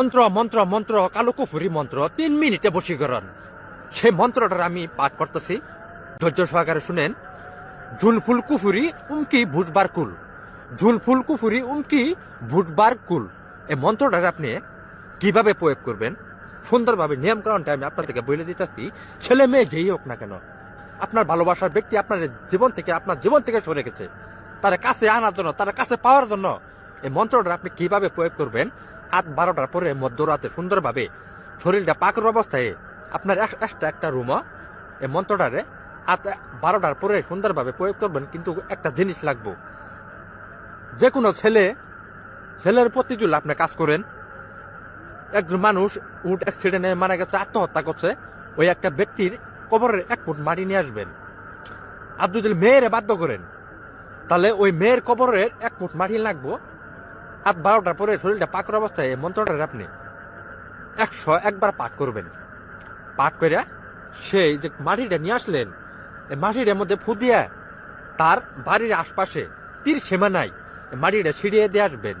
মন্ত্র মন্ত্র মন্ত্র কালো কুফুরি মন্ত্র, তিন মিনিটে বশীকরণ সেই মন্ত্রটা আমি পাঠ করতেছি। ধৈর্য সহকারে শুনেন। ঝুলফুল কুফুরি উমকি ভুটবার কুল। ঝুলফুল কুফুরি উমকি ভুটবার কুল। এই মন্ত্রটা আপনি কীভাবে প্রয়োগ করবেন? সুন্দরভাবে নিয়মকানুনটা আমি আপনাদেরকে বলে দিতেছি। ছেলে মেয়ে যেই হোক না কেন, আপনার ভালোবাসার ব্যক্তি আপনার জীবন থেকে, আপনার জীবন থেকে সরে গেছে। তার কাছে আনার জন্য, তার কাছে পাওয়ার জন্য এই মন্ত্রটা আপনি কীভাবে প্রয়োগ করবেন? আট বারোটার পরে মধ্যরাতে সুন্দরভাবে শরীরটা পাকের অবস্থায় আপনার একটা একটা রুমও এই মন্ত্রটারে আট বারোটার পরে সুন্দরভাবে প্রয়োগ করবেন, কিন্তু একটা জিনিস লাগবো। যে কোনো ছেলে, ছেলের প্রতি যদি আপনি কাজ করেন, একজন মানুষ উড অ্যাক্সিডেন্টে মারা গেছে, আত্মহত্যা করছে, ওই একটা ব্যক্তির কবরের এক ফুট মাটি নিয়ে আসবেন। আর যদি মেয়েরে বাধ্য করেন, তাহলে ওই মেয়ের কবরের এক ফুট মাটি লাগবো আর বারোটার পরে শরীরটা পাকের অবস্থায়, এই মন্ত্রটার আপনি একশো একবার পাক করবেন। পাক করে সেই যে মাটিটা নিয়ে আসলেন, এই মাটিটার মধ্যে ফু দিয়ে তার বাড়ির আশপাশে তীর সীমানায় মাটিটা ছিড়িয়ে দিয়ে আসবেন।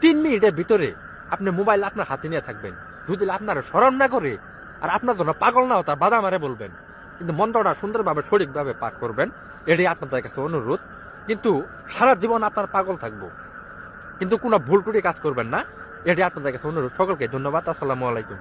তিন মিনিটের ভিতরে আপনি মোবাইল আপনার হাতে নিয়ে থাকবেন। যদি আপনার স্মরণ না করে আর আপনার জন্য পাগল নাও তার বাধা মারে বলবেন। কিন্তু মন্ত্রটা সুন্দরভাবে, সঠিকভাবে পাক করবেন, এটাই আপনাদের কাছে অনুরোধ। কিন্তু সারা জীবন আপনার পাগল থাকব। কিন্তু কোনো ভুল টুটি কাজ করবেন না। এটি আপনাদের কাছে অনুরোধ। সকলকে ধন্যবাদ। আসসালামু আলাইকুম।